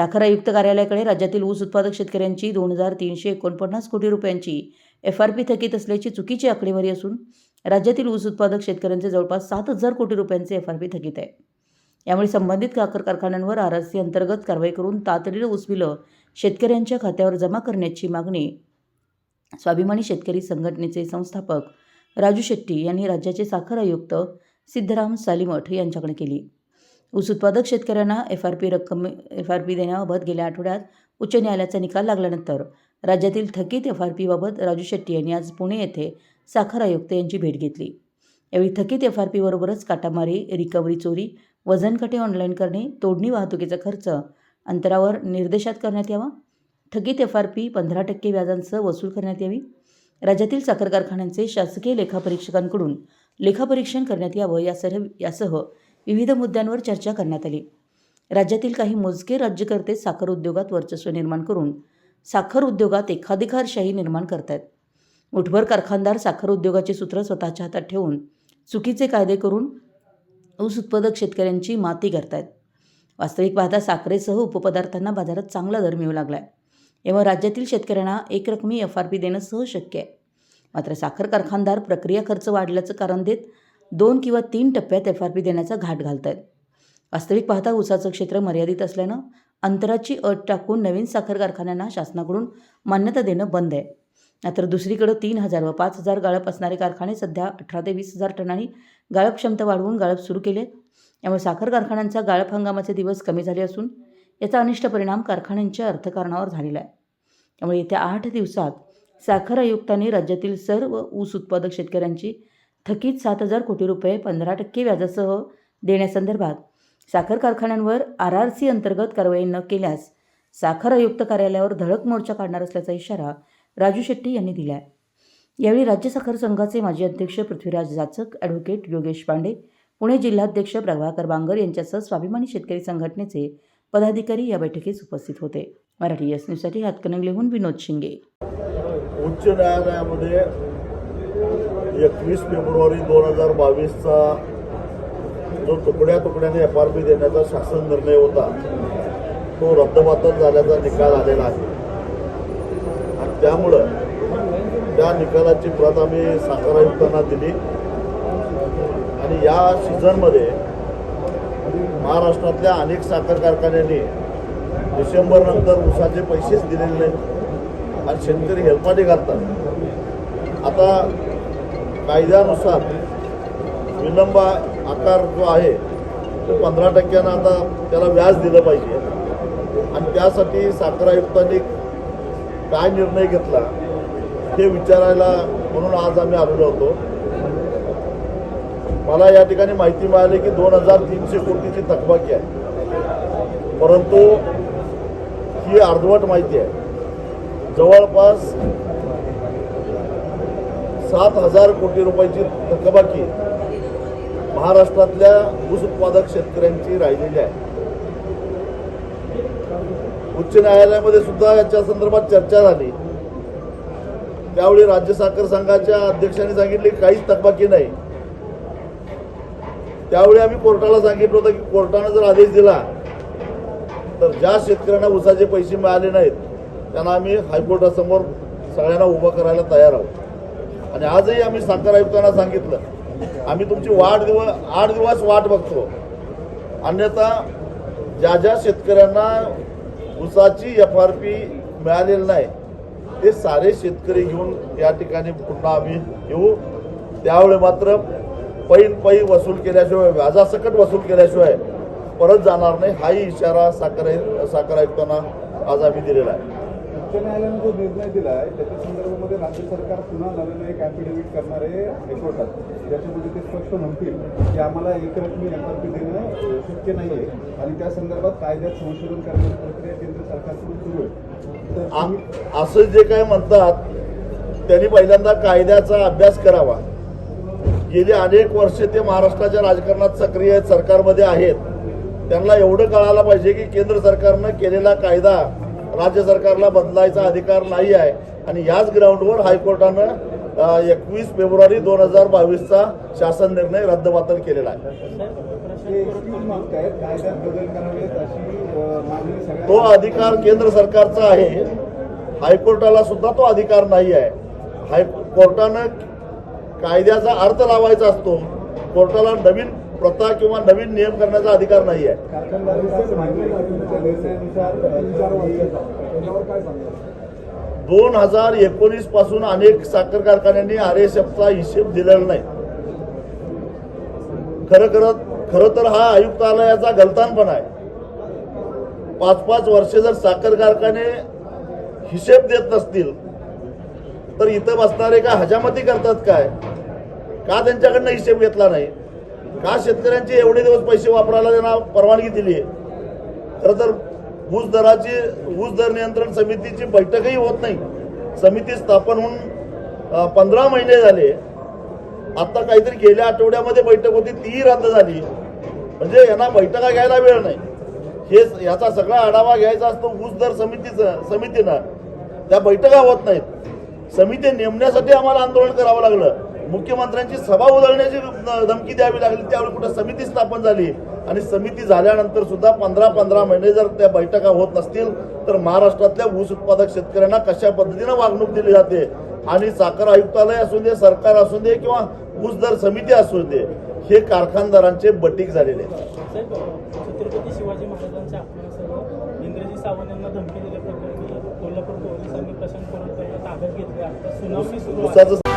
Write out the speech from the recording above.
साखर आयुक्त कार्यालयाकडे राज्यातील ऊस उत्पादक शेतकऱ्यांची दोन हजार तीनशे एकोणपन्नास कोटी रुपयांची एफ आर पी थकीत असल्याची चुकीची आकडेवारी असून राज्यातील ऊस उत्पादक शेतकऱ्यांचे जवळपास सात हजार कोटी रुपयांचे एफ आर पी थकीत आहे. यामुळे संबंधित साखर कारखान्यांवर आर आर सी अंतर्गत कारवाई करून तातडीनं ऊस बिलं शेतकऱ्यांच्या खात्यावर जमा करण्याची मागणी स्वाभिमानी शेतकरी संघटनेचे संस्थापक राजू शेट्टी यांनी राज्याचे साखर आयुक्त सिद्धराम सालीमठ यांच्याकडे केली. ऊस उत्पादक शेतकऱ्यांना एफ आर पी रक्कम एफ आर पी देण्याबाबत गेल्या आठवड्यात उच्च न्यायालयाचा निकाल लागल्यानंतर राज्यातील थकीत एफ आर पीबाबत राजू शेट्टी यांनी आज पुणे येथे साखर आयुक्त यांची भेट घेतली. यावेळी थकीत एफ आर पीबरोबरच काटामारी रिकव्हरी चोरी वजनकटे ऑनलाईन करणे तोडणी वाहतुकीचा खर्च अंतरावर निर्देशात करण्यात यावा थकीत एफ आर पी पंधरा टक्के व्याजांसह वसूल करण्यात यावी राज्यातील साखर कारखान्यांचे शासकीय लेखापरीक्षकांकडून लेखापरीक्षण करण्यात यावं यासह यासह विविध मुद्द्यांवर चर्चा करण्यात आली. राज्यातील काही मोजके राज्यकर्ते साखर उद्योगात वर्चस्व निर्माण करून साखर उद्योगात एखाधिकारशाही निर्माण करत आहेत मुठभर कारखानदार साखर उद्योगाची सूत्र स्वतःच्या हातात ठेवून चुकीचे कायदे करून ऊस उत्पादक शेतकऱ्यांची माती करतायत. वास्तविक पाहता साखरेसह उपपदार्थांना बाजारात चांगला दर मिळू लागला आहे यामुळे राज्यातील शेतकऱ्यांना एकरकमी एफ आर पी देणं सहज शक्य आहे. मात्र साखर कारखानदार प्रक्रिया खर्च वाढल्याचं कारण देत दोन किंवा तीन टप्प्यात एफ आर पी देण्याचा घाट घालत आहेत वास्तविक पाहता ऊसाचं क्षेत्र मर्यादित असल्यानं अंतराची अट टाकून नवीन साखर कारखान्यांना शासनाकडून मान्यता देणं बंद आहे. मात्र दुसरीकडं तीन हजार व पाच हजार गाळप असणारे कारखाने सध्या अठरा ते वीस हजार टनांनी गाळप क्षमता वाढवून गाळप सुरू केले यामुळे साखर कारखान्यांचा गाळप हंगामाचे दिवस कमी झाले असून याचा अनिष्ट परिणाम कारखान्यांच्या अर्थकारणावर झालेला आहे. त्यामुळे येत्या आठ दिवसात साखर आयुक्तांनी राज्यातील सर्व ऊस उत्पादक शेतकऱ्यांची थकीत सात हजार कोटी रुपये पंधरा टक्के व्याजासह देण्यासंदर्भात साखर कारखान्यांवर आर आर सी अंतर्गत कारवाई न केल्यास साखर आयुक्त कार्यालयावर धडक मोर्चा काढणार असल्याचा इशारा राजू शेट्टी यांनी दिला आहे यावेळी राज्य साखर संघाचे माजी अध्यक्ष पृथ्वीराज जाचक ॲडव्होकेट योगेश पांडे पुणे जिल्हाध्यक्ष प्रभाकर बांगर यांच्यासह स्वाभिमानी शेतकरी संघटनेचे पदाधिकारी या बैठकीस उपस्थित होते. मराठी एस न्यूजसाठी हातकणंगलेहून विनोद शिंगे. उच्च न्यायालयामध्ये एकवीस फेब्रुवारी दोन हजार बावीसचा जो तुकड्या तुकड्याने एफ आर पी देण्याचा शासन निर्णय होता तो रद्दबातल झाल्याचा निकाल आलेला आहे. आणि त्यामुळं त्या निकालाची प्रत आम्ही साखर आयुक्तांना दिली. आणि या सीझनमध्ये महाराष्ट्रातल्या अनेक साखर कारखान्यांनी डिसेंबरनंतर ऊसाचे पैसेच दिलेले नाहीत. आणि शेतकरी हेलपाटे घालतात. आता कायद्यानुसार विलंब आकार जो आहे तो पंधरा टक्क्यानं आता त्याला व्याज दिलं पाहिजे. आणि त्यासाठी साखर आयुक्तांनी काय निर्णय घेतला हे विचारायला म्हणून आज आम्ही आलेलो होतो. मला या ठिकाणी माहिती मिळाली की दोन हजार तीनशे कोटीची थकबाकी आहे. परंतु ही अर्धवट माहिती आहे. जवळपास सात हजार कोटी रुपयाची थकबाकी महाराष्ट्रातल्या ऊस उत्पादक शेतकऱ्यांची राहिलेली आहे. उच्च न्यायालयामध्ये सुद्धा याच्या संदर्भात चर्चा झाली. त्यावेळी राज्य साखर संघाच्या अध्यक्षांनी सांगितले काहीच थकबाकी नाही. त्यावेळी आम्ही कोर्टाला सांगितलं होतं की कोर्टानं जर आदेश दिला तर ज्या शेतकऱ्यांना ऊसाचे पैसे मिळाले नाहीत त्यांना आम्ही हायकोर्टासमोर सगळ्यांना उभं करायला तयार आहोत. आणि आजही आम्ही साखर आयुक्तांना सांगितलं आम्ही तुमची वाट दिवस आठ दिवस वाट बघतो. अन्यथा ज्या ज्या शेतकऱ्यांना ऊसाची एफ आर पी मिळालेली नाही ते सारे शेतकरी घेऊन या ठिकाणी पुन्हा आम्ही येऊ. त्यावेळी मात्र पैन पै वसूल केल्याशिवाय व्याजासकट वसूल केल्याशिवाय परत जाणार नाही हाही इशारा साखर साखर आयुक्तांना आज आम्ही दिलेला आहे. उच्च न्यायालयाने जो निर्णय दिला आहे त्याच्या संदर्भामध्ये राज्य सरकार पुन्हा नवीन एक ॲफिडेव्हिट करणार आहे हायकोर्टात त्याच्यामध्ये ते स्पष्ट म्हणतील की आम्हाला एकरकमी एफ आर पी देणं शक्य नाही आहे आणि त्या संदर्भात कायद्यात संशोधन करण्याची प्रक्रिया केंद्र सरकारकडून सुरू आहे. तर असं जे काय म्हणतात त्यांनी पहिल्यांदा कायद्याचा अभ्यास करावा. गेली अनेक वर्षे ते महाराष्ट्राच्या राजकारणात सक्रिय आहेत सरकारमध्ये आहेत. त्यांना एवढं कळायला पाहिजे की केंद्र सरकारनं केलेला कायदा राज्य सरकारला बदलायचा अधिकार नाही आहे. आणि याच ग्राउंडवर हायकोर्टानं एकवीस फेब्रुवारी दोन हजार बावीसचा शासन निर्णय रद्दबातल केलेला आहे. तो अधिकार केंद्र सरकारचा आहे. हायकोर्टाला सुद्धा तो अधिकार नाही आहे. हाय कोर्टानं कायद्याचा अर्थ लावायचा असतो. कोर्टाला नवीन प्रथा किंवा नवीन नियम करण्याचा अधिकार नाही आहे. दोन हजार एकोणीसपासून अनेक साखर कारखान्यांनी आर एस एफचा हिशेब दिलेला नाही. खरं खरं खरं तर हा आयुक्तालयाचा गलतानपण आहे. पाच पाच वर्ष जर साखर कारखाने हिशेब देत नसतील तर इथं बसणारे का हजामती करतात काय? का त्यांच्याकडनं हिशेब घेतला नाही? का शेतकऱ्यांचे एवढे दिवस पैसे वापरायला त्यांना परवानगी दिली आहे? खरं तर ऊस दराची ऊस दर नियंत्रण समितीची बैठकही होत नाही. समिती स्थापन होऊन पंधरा महिने झाले. आता काहीतरी गेल्या आठवड्यामध्ये बैठक होती तीही रद्द झाली. म्हणजे यांना बैठका घ्यायला वेळ नाही. हे याचा सगळा आढावा घ्यायचा असतो ऊस दर समितीचं समितीनं. त्या बैठका होत नाहीत. समिती नेमण्यासाठी आम्हाला आंदोलन करावं लागलं. मुख्यमंत्र्यांची सभा उधळण्याची धमकी द्यावी लागली. त्यावेळी कुठं समिती स्थापन झाली? आणि समिती झाल्यानंतर सुद्धा पंधरा पंधरा महिने जर त्या बैठका होत नसतील तर महाराष्ट्रातल्या ऊस उत्पादक शेतकऱ्यांना कशा पद्धतीनं वागणूक दिली जाते? आणि साखर आयुक्तालय असू दे सरकार असू दे किंवा ऊस दर समिती असू दे हे कारखानदारांचे बटीक झालेले छत्रपती शिवाजी महाराजांच्या इंग्रजी धमकी दिल्याप्रकरणी कोल्हापूर पोलिसांनी प्रशांत ताब्यात घेतले. आता सुनावणी सुरू